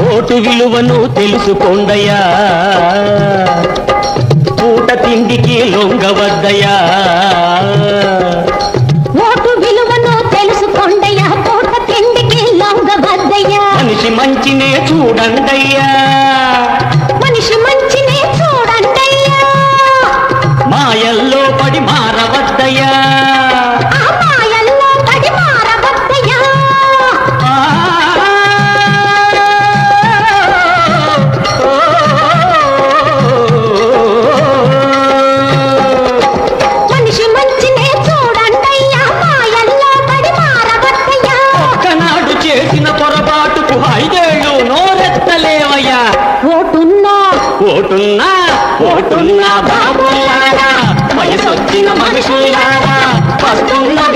Vote విలువను తెలుసుకోండయ్యా. పూట తిండికి లొంగవద్దయ్యా. ఓటు విలువను తెలుసుకోండయ్యా పూట తిండికి లొంగవద్దయ్యా. మనిషి మంచినే చూడండయ్యా. మనిషి మంచినే చూడండయ్యా. మాయల్లో పడి మారవద్దయ్యా. నువ్వు నోరెత్తలేవయ్యా ఓటున్నా. ఓటున్నా ఓటున్నా బాబు వయసొచ్చిన మనుషులారా వస్తున్నా.